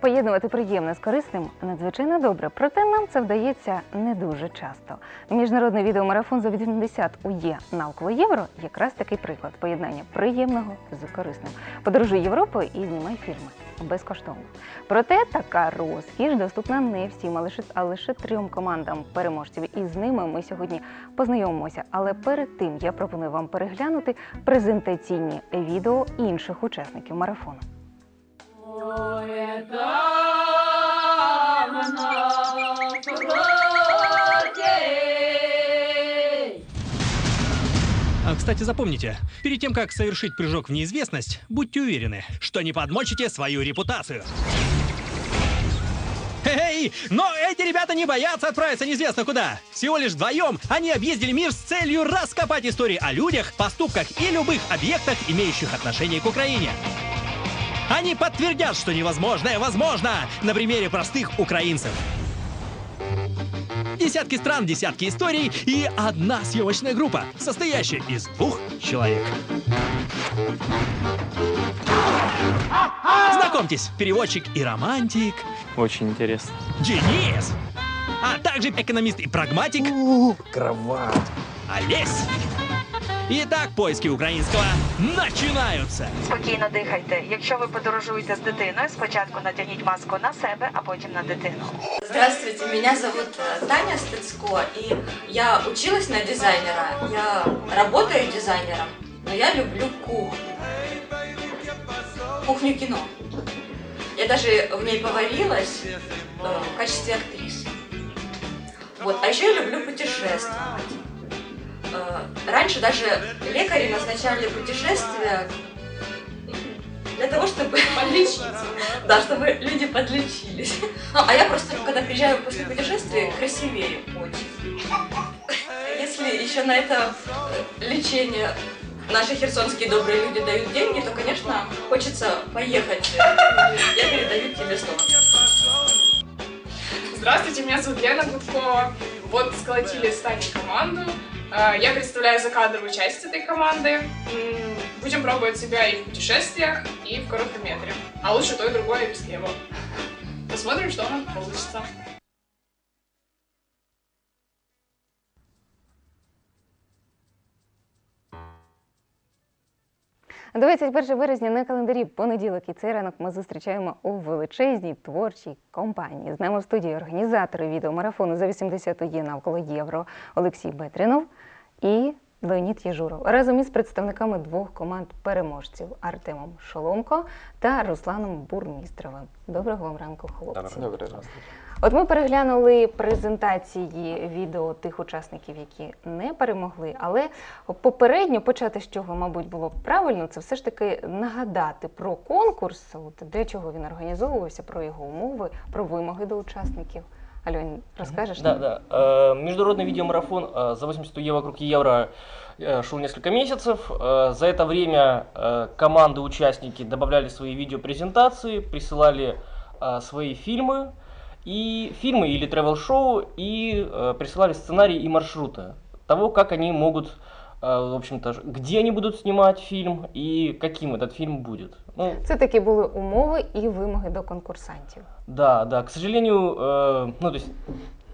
Поєднувати приємне з корисним надзвичайно добре, проте нам це вдається не дуже часто. Міжнародний відеомарафон за 80 УЄ навколо євро якраз такий приклад поєднання приємного з корисним. Подорожуй Європою і знімай фільми безкоштовно. Проте така розкіш доступна не всім, а лише, а лише трьом командам переможців. І з ними ми сьогодні познайомимося. Але перед тим я пропоную вам переглянути презентаційні відео інших учасників марафону. А, Кстати, запомните, перед тем, как совершить прыжок в неизвестность, будьте уверены, что не подмочите свою репутацию. Эй, но эти ребята не боятся отправиться неизвестно куда. Всего лишь вдвоем они объездили мир с целью раскопать истории о людях, поступках и любых объектах, имеющих отношение к Украине. Они подтвердят, что невозможное возможно на примере простых украинцев. Десятки стран, десятки историй и одна съемочная группа, состоящая из двух человек. Знакомьтесь, переводчик и романтик Очень интересно. Денис, а также экономист и прагматик Кровать. Олесь. Итак, поиски украинского начинаются. Спокійно дихайте. Якщо ви подорожуєте з дитиною, спочатку натягніть маску на себе, а потім на дитину. Здравствуйте, меня зовут э, Таня Стыцко, и я училась на дизайнера. Я работаю дизайнером, но я люблю кухню. Кухню кино. Я даже в ней поварилась э, в качестве актрисы. Вот. А еще я люблю путешествовать. Э, Раньше даже лекари назначали путешествия для того, чтобы подлечиться. Да, чтобы люди подлечились. А я просто, когда приезжаю после путешествия, красивее очень. Если еще на это э, лечение наши херсонские добрые люди дают деньги, то, конечно, хочется поехать. Я передаю тебе слово. Здравствуйте, меня зовут Лена Гудкова. Вот сколотили с Таней команду. Э, Я представляю закадровую часть этой команды. Будем пробовать себя и в путешествиях, и в короткометре. А лучше то и другое без слева. Посмотрим, что у нас получится. – 21 березня на календарі понеділок і цей ранок ми зустрічаємо у величезній творчій компанії. З нами в студії організатори відеомарафону за 80 є навколо євро Олексій Бетрінов і Леонід Єжуров разом із представниками двох команд переможців Артемом Шоломко та Русланом Бурмістровим. Доброго вам ранку, хлопці. Добрый раз. От ми переглянули презентації відео тих учасників, які не перемогли, але попередньо почати з чого, мабуть, було б правильно, це все ж таки нагадати про конкурс, от для чого він організовувався, про його умови, про вимоги до учасників. Альонь, розкажеш? Да, нам? да. Э, Международный видеомарафон э, за 80 УЕ вокруг евро э, шел несколько месяцев. Э, За это время э, команды, участники добавляли свои видеопрезентации, присылали э, свои фильмы, и фильмы или тревел-шоу, и э, присылали сценарии и маршруты того, как они могут, э, в общем-то, ж- где они будут снимать фильм и каким этот фильм будет. Ну, Це такі були умови і вимоги до конкурсантів. да, да, к сожалению, э, ну, то есть,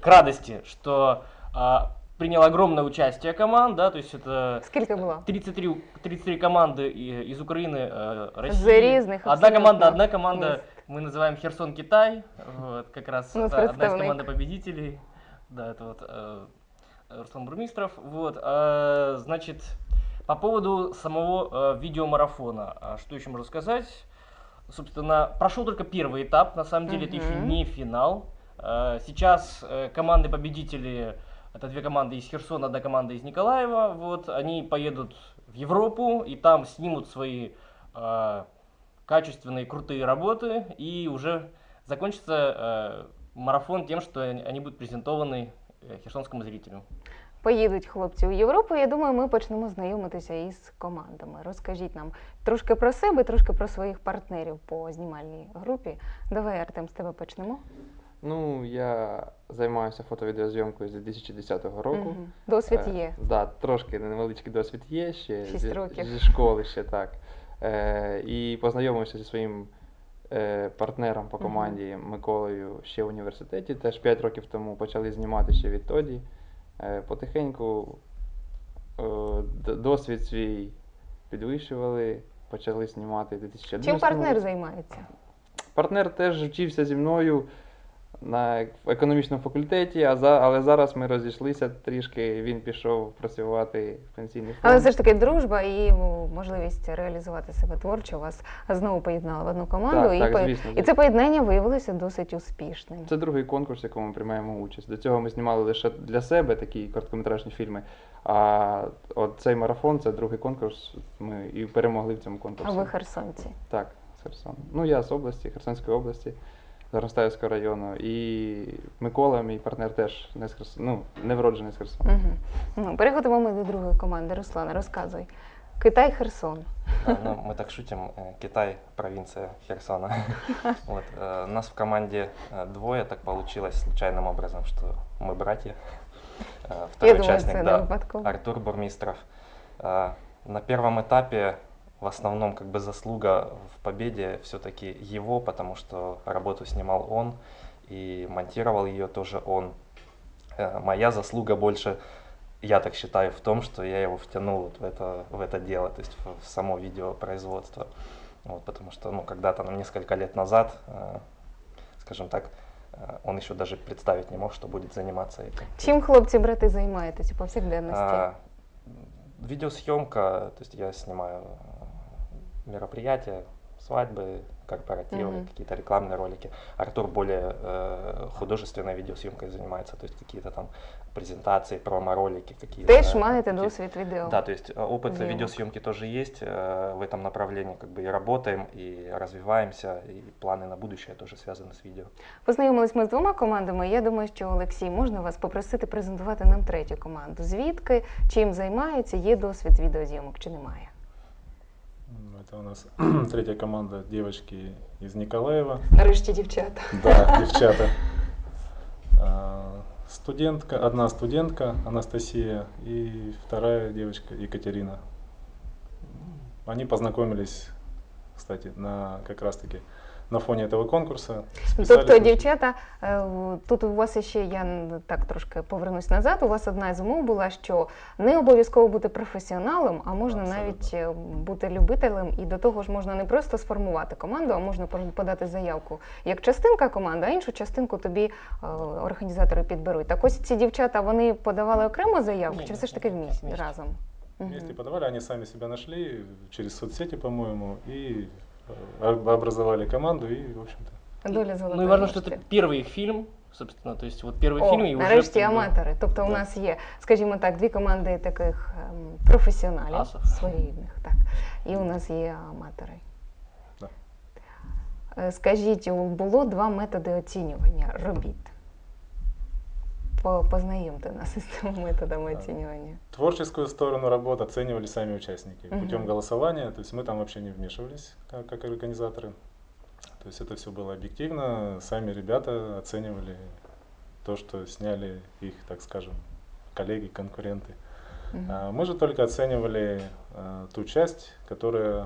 к радости, что а, приняло огромное участие команд, да, то есть это Скільки було? 33, у- 33 команды и- из Украины, э, России. За разных Одна абсолютно команда, одна команда, мест. мы называем Херсон-Китай, вот, как раз Ну, одна из представник. команд победителей, да, это вот э, Руслан Бурмистров, вот, э, значит, по поводу самого э, видеомарафона, а что еще можно сказать? Собственно, прошел только первый этап, на самом деле это еще не финал. Э, Сейчас э, команды-победители, это две команды из Херсона, одна команда из Николаева, вот, они поедут в Европу и там снимут свои э, качественные, крутые работы, и уже закончится э, марафон тем, что они они будут презентованы э, херсонскому зрителю. Поїдуть хлопці у Європу. Я думаю, ми почнемо знайомитися із командами. Розкажіть нам трошки про себе, трошки про своїх партнерів по знімальній групі. Давай, Артем, з тебе почнемо. Ну, я займаюся фото-відеозйомкою з 2010 року. Мгм. Досвід Е, є. Да, трошки невеличкий досвід є ще Шість зі, років. зі школи ще так. Е, і познайомився зі своїм е, партнером по команді Миколою ще в університеті, теж 5 років тому почали знімати ще відтоді. Е, Потихеньку е, досвід свій підвищували, почали знімати 2011 Чим партнер займається? Партнер теж вчився зі мною на економічному факультеті, а за, але зараз ми розійшлися трішки. Він пішов працювати в пенсійний фонд. Але все ж таки дружба і можливість реалізувати себе творчо вас знову поєднала в одну команду, Так, і, так, по- звісно, і це поєднання виявилося досить успішним. Це другий конкурс, в якому ми приймаємо участь. До цього ми знімали лише для себе такі короткометражні фільми. А от цей марафон це другий конкурс. Ми і перемогли в цьому конкурсі. А ви херсонці. Так, з Херсону. Ну я з області, Херсонської області, Заростаївського району. І Микола, мій партнер, теж не з Херсону, ну, не вроджений з Херсону. Угу. Ну, переходимо ми до другої команди. Руслана, розказуй. Китай Херсон. Да, ну, мы так шутим, э, Китай, провинция Херсона. Вот, э, Нас в команде э, двое, так получилось случайным образом, что мы братья. Э, Я Второй думаю, участник, це не да, випадково. Артур Бурмистров. Э, На первом этапе в основном как бы заслуга в победе все-таки его, потому что работу снимал он и монтировал ее тоже он. Э, Моя заслуга больше, я так считаю, в том, что я его втянул вот в это, в это дело, то есть в, в само видеопроизводство. Вот, потому что, ну, когда-то, ну, несколько лет назад, э, скажем так, э, он еще даже представить не мог, что будет заниматься этим. Чим хлопці-брати займаєтеся у повсякденності? А, видеосъемка, то есть я снимаю э, мероприятия, свадьбы, корпоративы, Мгм. какие-то рекламные ролики. Артур более э, художественной видеосъемкой занимается, то есть какие-то там презентации, промо-ролики какие-то. Теж да, маєте какие- досвід відео. Да, то есть э, опыт съемок. видеосъемки тоже есть, э, в этом направлении как бы и работаем, и развиваемся, и планы на будущее тоже связаны с видео. Познайомились ми з двома командами. Я думаю, що Олексій, можна вас попросити презентувати нам третю команду. Звідки, чим займаються, є досвід з відеозйомок чи немає? Это у нас третья команда девочки из Николаева. Нарешті дівчата. Да, девчата. А, Студентка, одна студентка Анастасия и вторая девочка Екатерина. Они познакомились, кстати, на как раз-таки на конкурса. списались Тобто, очень- дівчата, е, тут у вас ще я так трошки повернусь назад. У вас одна із умов була, що не обов'язково бути професіоналом, а можна Абсолютно. навіть е, бути любителем, і до того ж можна не просто сформувати команду, а можна подати заявку як частинка команди, а іншу частинку тобі е, організатори підберуть. Так ось ці дівчата вони подавали окремо заявку, Ні, чи все ж таки вместе вместе. разом? Вместе подавали, они сами себя нашли через соцсети, по-моему, и э, образовали команду, и, в общем-то, Доля Ну и золотої важно, что это ложки. первый их фильм, собственно, то есть вот первый О, фильм и уже... нарешті как бы, аматори. Тобто у Да. нас є, скажімо так, дві команди таких ем, професіоналів Асів. своєрідних, так. І у нас є аматори. Да. Е, Скажіть, у- було два методи оцінювання робіт. По- Познайомте нас із цими методами Да. оцінювання. Творческую сторону работ оценивали сами участники Мгм. путем голосования. То есть мы там вообще не вмешивались, как, как организаторы. То есть это все было объективно. Сами ребята оценивали то, что сняли их, так скажем, коллеги, конкуренты. А Мы же только оценивали а, ту часть, которая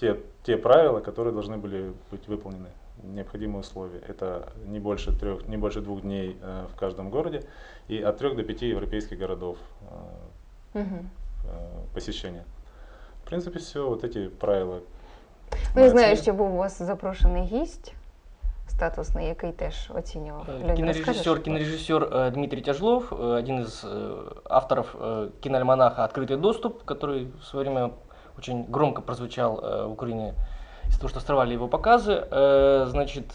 те, те правила, которые должны были быть выполнены, необходимые условия. Это не больше трех, не больше двух дней э, в каждом городе и от трех до пяти европейских городов э, Мгм. э, посещения. В принципе, все вот эти правила. Ну, я знаю, що був у вас запрошений гість статусний, який теж оцінював. Э, Кинорежиссер, кинорежиссер э, Дмитрий Тяжлов, э, один из э, авторов киноальманаха «Открытый доступ», который в свое время очень громко прозвучал в Украине из-за того, что срывали его показы. Э, Значит,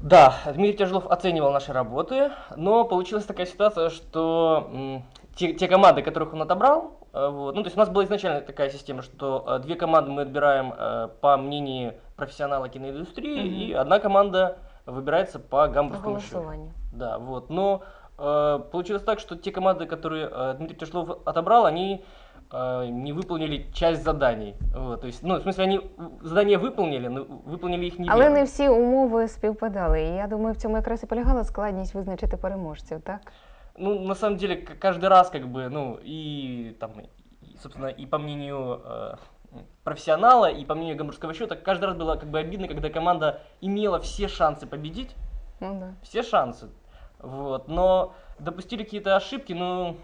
да, Дмитрий Тяжлов оценивал наши работы, но получилась такая ситуация, что те, те команды, которых он отобрал, э, вот, ну, то есть у нас была изначально такая система, что э, две команды мы отбираем э, по мнению профессионала киноиндустрии, Мгм. и одна команда выбирается по гамбургскому счету. Да, вот. Но э, получилось так, что те команды, которые э, Дмитрий Тяжлов отобрал, они не выполнили часть заданий. Вот, то есть, ну, в смысле, они в- задания выполнили, но выполнили их не Але не всі умови співпадали. І я думаю, в цьому якраз і полягала складність визначити переможців, так? Ну, на самом деле, к- каждый раз, как бы, ну, и там, и, собственно, и по мнению э, профессионала, и по мнению гамбургского счета, каждый раз было как бы обидно, когда команда имела все шансы победить, Ну да. все шансы. Вот. Но допустили какие-то ошибки, ну,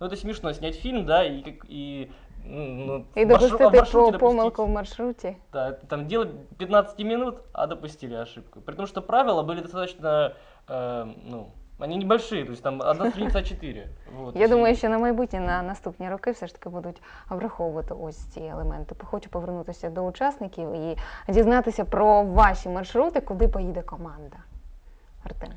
ну это смешно снять фильм, да, и, как- и, ну, І в маршру- а в допустити маршруте по допустить- помилку в маршруті. Да, там дело 15 минут, а допустили ошибку. При том, что правила были достаточно, э, ну, они небольшие, то есть там одна страница А4. Вот, Я и- думаю, що на майбутнє на наступні роки все ж таки будуть враховувати ось ці елементи. Хочу повернутися до учасників і дізнатися про ваші маршрути, куди поїде команда. Артем.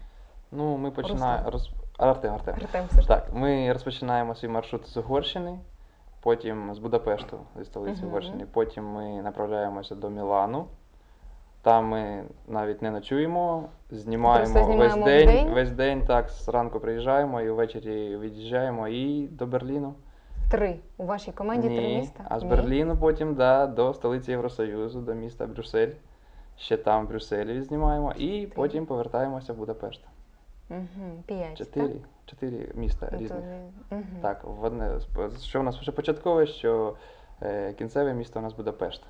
Ну, ми починаємо. Роз... Артем, Артем. Артем, все ж Так, ми розпочинаємо свій маршрут з Угорщини, потім з Будапешту, зі столиці Мгм. Угорщини. Потім ми направляємося до Мілану. Там ми навіть не ночуємо, знімаємо, Просто знімаємо весь день, вдень? весь день так зранку приїжджаємо і ввечері від'їжджаємо і до Берліну. Три. У вашій команді три міста? а з Ні? Берліну потім да, до столиці Євросоюзу, до міста Брюссель. Ще там в Брюсселі знімаємо, і потім повертаємося в Будапешт. Угу, п'ять. Чотири, чотири міста так? різних. Угу. Так, в одне з- що в нас вже початкове, що е, кінцеве місто у нас Будапешт.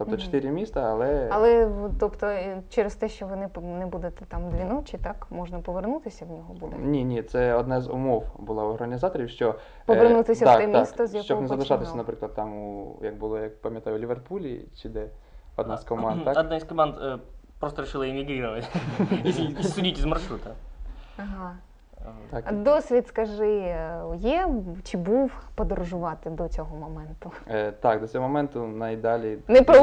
Тобто чотири міста, але, Але тобто е, через те, що ви не, не будете там дві ночі, так можна повернутися в нього буде. ні, ні, це одне з умов було у організаторів, що е, Повернутися в те так, місто, з щоб не залишатися, наприклад, там у як було, як пам'ятаю, у Ліверпулі чи де одна з команд, Одна так? из команд э, просто эмигрировать, если если судить маршрута. Ага. Так. Досвід, скажи, є чи був подорожувати до цього моменту? Е, так, до цього моменту найдалі Не про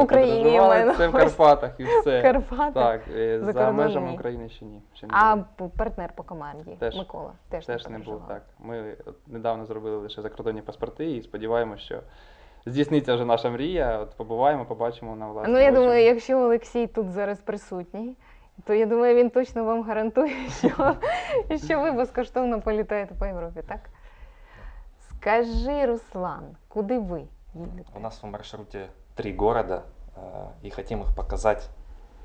маю це в. Карпатах і все. Карпати? Так, е, за Закордонні. межами України ще ні. Ще не А було. партнер по команді Теж. Микола теж, Теж не не був так. Ми от недавно зробили лише закордонні паспорти і сподіваємося, що здійсниться вже наша мрія. От побуваємо, побачимо на власні Ну я очі. думаю, якщо Олексій тут зараз присутній, то я думаю, він точно вам гарантує, що, що ви безкоштовно політаєте по Європі, так? Скажи, Руслан, куди ви їдете? У нас в маршруте три города, э, и хотим их показать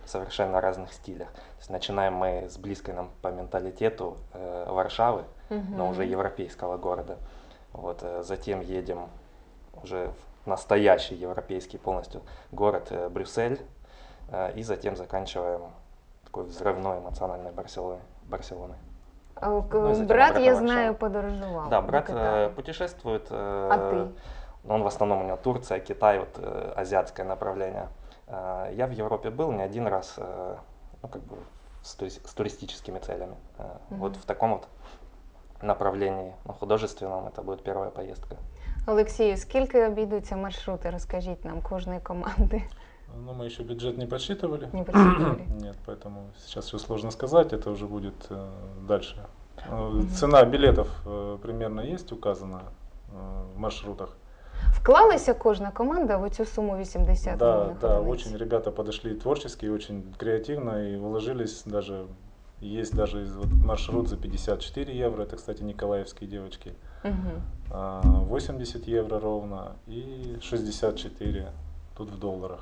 в совершенно разных стилях. То есть начинаем мы с близкой нам по менталитету э, Варшавы, но уже европейского города. Вот, э, затем едем уже в настоящий европейский полностью город э, Брюссель, э, и затем заканчиваем такой взрывной эмоциональной Барселоной. Барселоной. А, к- Ну, и затем Брат, обратно я в Варшаву. знаю, подорожував. Да, до брат Китаю. э, путешествует. э, А ты? но Он в основном у него Турция, Китай, вот э, азиатское направление. Э, Я в Европе был не один раз, э, ну как бы с, тури- с туристическими целями. Э, Вот Мгм. в таком вот направлении, ну, художественном, это будет первая поездка. Олексію, скільки обійдуться маршрути? Розкажіть нам кожної команди. ну, мы еще бюджет не подсчитывали. Не подсчитывали. Нет, поэтому сейчас все сложно сказать, это уже будет э, дальше. Э, Цена билетов э, примерно есть указана э, в маршрутах. Вклалася кожна команда в оцю суму 80 Да, да, очень ребята подошли творчески, очень креативно и уложились даже. Есть даже вот маршрут за 54 евро, это, кстати, николаевские девочки. А, 80 евро ровно и 64 тут в долларах.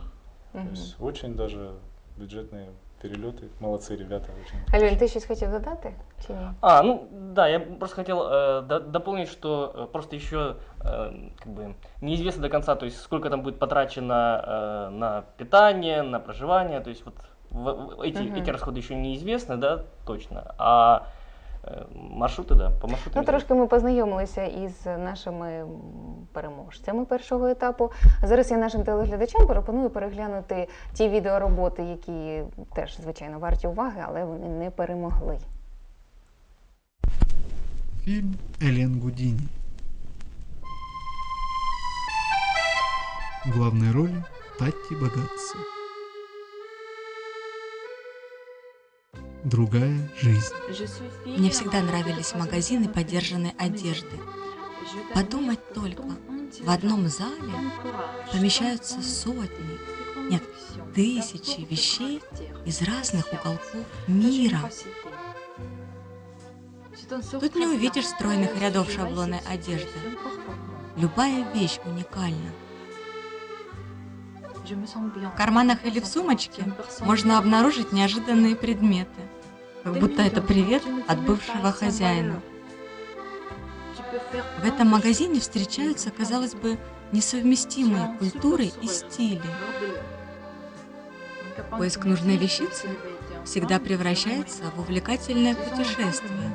Мгм. То есть очень даже бюджетные перелеты. Молодцы ребята очень. Альон, ти щось хотів додати чи ні? А, ну да, я просто хотел э, до- дополнить, что э, просто еще э, как бы неизвестно до конца, то есть сколько там будет потрачено э, на питание, на проживание, то есть вот в- в- эти, Мгм. эти расходы еще неизвестны, да, точно. А э, маршруты, да, по маршрутам. Ну, трошки ми познайомилися із нашими м, переможцями першого етапу. Зараз я нашим телеглядачам пропоную переглянути ті відеороботи, які теж, звичайно, варті уваги, але вони не перемогли. Фильм Элен Гудини. В главной роли Татти Багатси. Другая жизнь. Мне всегда нравились магазины подержанной одежды. Подумать только, в одном зале помещаются сотни, нет, тысячи вещей из разных уголков мира. Тут не увидишь стройных рядов шаблонной одежды. Любая вещь уникальна. В карманах или в сумочке можно обнаружить неожиданные предметы, как будто это привет от бывшего хозяина. В этом магазине встречаются, казалось бы, несовместимые культуры и стили. Поиск нужной вещицы всегда превращается в увлекательное путешествие,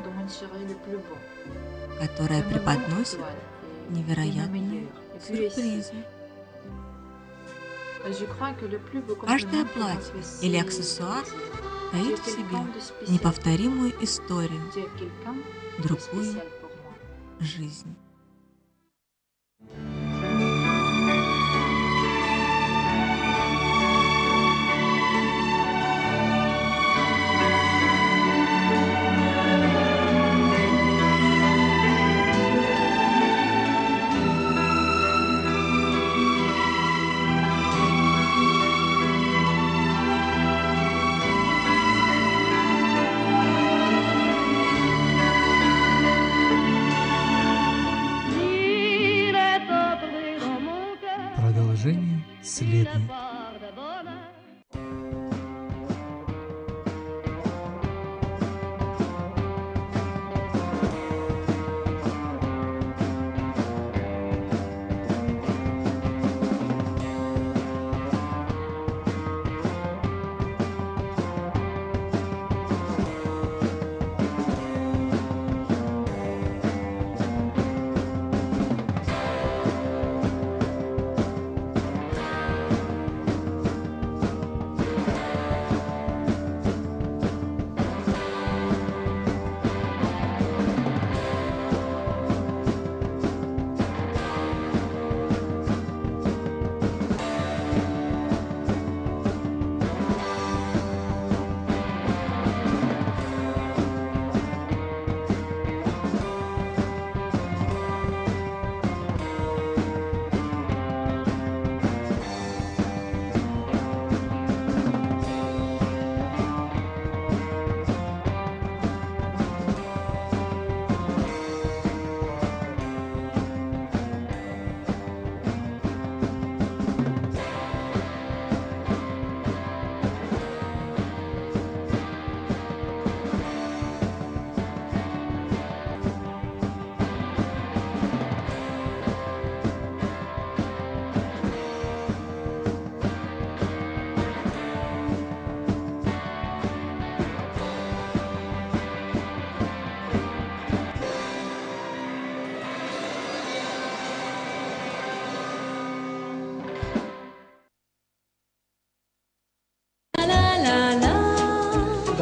которое преподносит невероятные сюрпризы. Каждое платье или аксессуар таит в себе неповторимую историю, другую жизнь. Продолжение следует.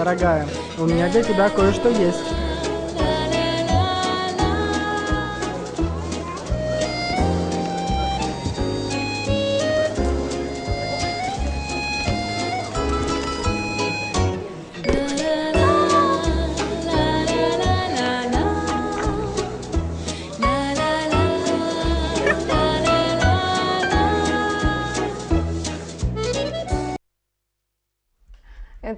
Дорогая, у меня для тебя кое-что есть.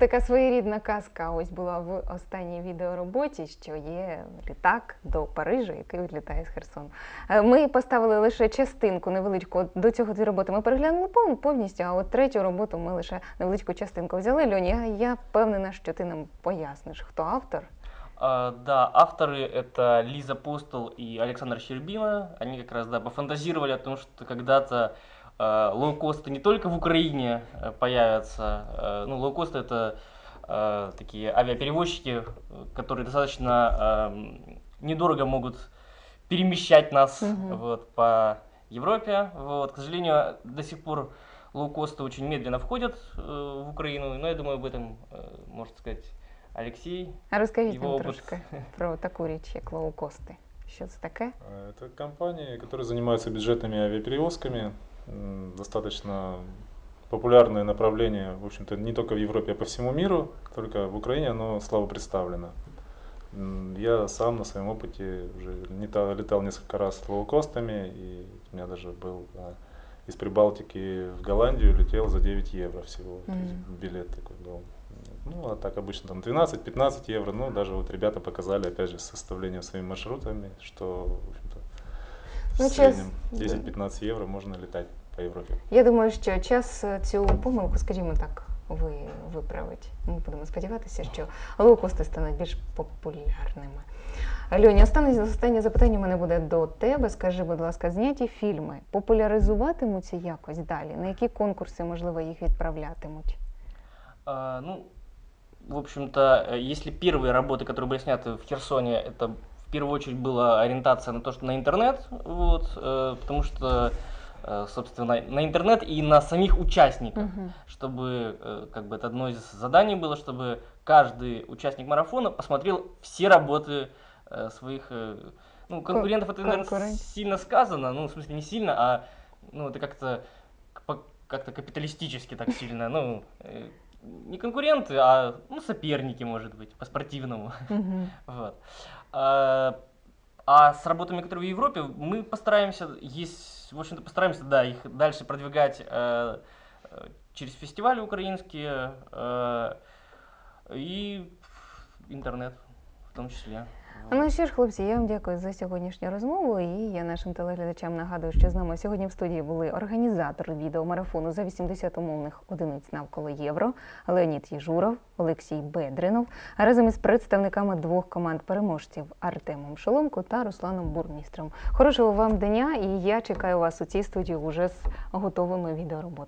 Така своєрідна казка ось була в останній відеороботі, що є літак до Парижа, який відлітає з Херсону. Е, Ми поставили лише частинку невеличку От до цього дві роботи. Ми переглянули пов- повністю, а от третю роботу ми лише невеличку частинку взяли. Льоні, я, я впевнена, що ти нам поясниш, хто автор. А, да, авторы это Лиза Постол и Александр Щербина. Они как раз да, пофантазировали о том, что когда-то э, лоукосты не только в Украине э, появятся. Э, ну, лоукосты это э, такие авиаперевозчики, э, которые достаточно эм, недорого могут перемещать нас Мгм. вот, по Европе. Вот. К сожалению, до сих пор лоукосты очень медленно входят э, в Украину, но я думаю, об этом э, может сказать Алексей. А Його нам опит. трошки про таку річ, як лоукости. Що це таке? А, Это компании, которые занимаются бюджетными авиаперевозками. Достаточно популярное направление, в общем-то, не только в Европе, а по всему миру. Только в Украине оно слабо представлено. Я сам на своем опыте уже летал, летал несколько раз с лоукостами, и у меня даже был а, из Прибалтики в Голландию летел за 9 евро всего. Есть Мгм. билет такой был. Ну, а так обычно там 12-15 евро. Ну, даже вот ребята показали, опять же, с составлением своими маршрутами, что, в общем-то, в Ну, час- среднем 10-15 евро можно летать по Европе. Я думаю, що час е, цю помилку, скажімо так, ви виправить. Ми будемо сподіватися, що лоукости стануть більш популярними. Льоня, останнє, останнє запитання у мене буде до тебе. Скажи, будь ласка, зняті фільми популяризуватимуться якось далі? На які конкурси, можливо, їх відправлятимуть? А, ну, в общем-то, э, если первые работы, которые были сняты в Херсоне, это в первую очередь была ориентация на то, что на интернет, вот, э, потому что, э, собственно, на интернет и на самих участников, Мгм. чтобы, э, как бы, это одно из заданий было, чтобы каждый участник марафона посмотрел все работы э, своих, ну, конкурентов, это, наверное, конкурент. сильно сказано, ну, в смысле, не сильно, а, ну, это как-то как-то капиталистически так сильно, ну, не конкуренты, а ну, соперники, может быть, по-спортивному. Вот. А, а с работами, которые в Европе, мы постараемся, есть, в общем-то, постараемся, да, их дальше продвигать э, э, через фестивали украинские э, и интернет в том числе. Ну що ж, хлопці, я вам дякую за сьогоднішню розмову. І я нашим телеглядачам нагадую, що з нами сьогодні в студії були організатори відеомарафону за 80 умовних одиниць навколо євро Леонід Єжуров, Олексій Бедринов, разом із представниками двох команд переможців Артемом Шоломко та Русланом Бурмістром. Хорошого вам дня, і я чекаю вас у цій студії уже з готовими відеороботами.